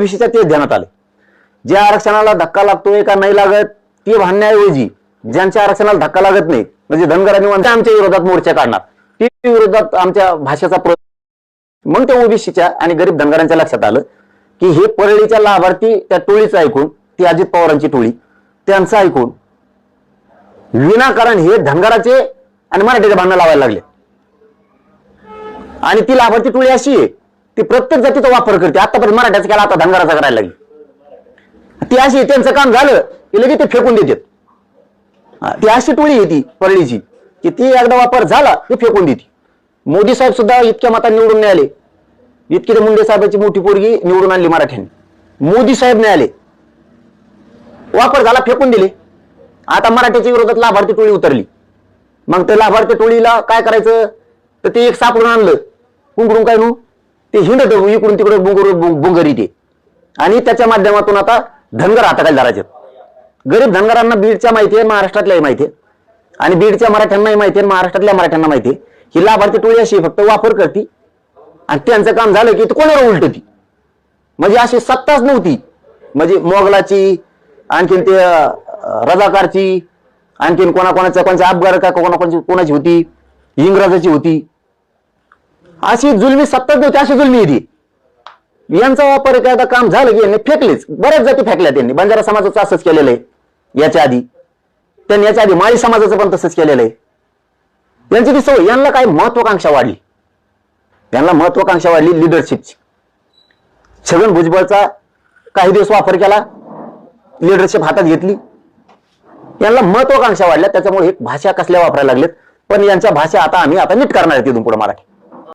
ओबीसीच्या ते ध्यानात आले. जे आरक्षणाला धक्का लागतोय का नाही लागत ते भांडण्याऐवजी ज्यांच्या आरक्षणाला धक्का लागत नाही म्हणजे धनगरांनी म्हणते आमच्या विरोधात मोर्चा काढणार. ते विरोधात आमच्या भाषेचा मग त्या ओबीसीच्या आणि गरीब धनगरांच्या लक्षात आलं की हे परळीच्या लाभार्थी त्या टोळीचं ऐकून ती अजित पवारांची टोळी त्यांचं ऐकून विनाकारण हे धनगराचे आणि मराठीचे भांडणं लावायला लागले. आणि ती लाभार्थी टोळी अशी आहे ती प्रत्येक जातीचा वापर करते. आतापर्यंत मराठ्याचा केला आता धनगराचा करायला लागली. ती अशी त्यांचं काम झालं की लगेच ते फेकून देतात. हा, ती अशी टोळी आहे ती परळीची की ती एकदा वापर झाला की फेकून देते. मोदी साहेब सुद्धा इतक्या मता निवडून नाही आले. इतकी ते मुंडे साहेबांची मोठी पोरगी निवडून आणली मराठ्यांनी. मोदी साहेब नाही आले. वापर झाला फेकून दिले. आता मराठ्याच्या विरोधात लाभार्थी टोळी उतरली. मग ते लाभार्थी टोळीला काय करायचं? तर ते एक सापडून आणलं. कुंकडून काय नू ते हिंडत इकडून तिकडे बुंगर बुंगरी ते. आणि त्याच्या माध्यमातून आता धनगर हाताखाली धरायचे. गरीब धनगरांना बीडच्या माहिती आहे महाराष्ट्रातल्याही माहिती आहे. आणि बीडच्या मराठ्यांनाही माहिती आहे महाराष्ट्रातल्या मराठ्यांना माहिती आहे. ही लाभार्थी टोळी अशी फक्त वापर करते. आणि त्यांचं काम झालं की कोणावर कोणाला उलटती? म्हणजे अशी सत्ताच नव्हती. म्हणजे मोगलाची आणखीन ते रजाकारची आणखीन कोणाकोणाच्या कोणाच्या अपघात का कोणाकोणाची कोणाची होती? इंग्रजाची होती. अशी जुलमी सत्ता नव्हती अशी जुलमी येते यांचा वापर एखादा काम झालं की यांनी फेकलेच. बऱ्याच जाती फेकल्या त्यांनी. बंजारा समाजाचं असंच केलेलं आहे. याच्या आधी. त्यांनी याच्या आधी माळी समाजाचं पण तसंच केलेलं आहे. यांची ती सवय यांना काय महत्वाकांक्षा वाढली? यांना महत्वाकांक्षा वाढली लिडरशिपची छगन भुजबळचा काही दिवस वापर केला लिडरशिप हातात घेतली. यांना महत्वाकांक्षा वाढल्या. त्याच्यामुळे एक भाषा कसल्या वापरायला लागलेत? पण यांच्या भाषा आता आम्ही आता नीट करणार आहे तिथून पुढे मराठी.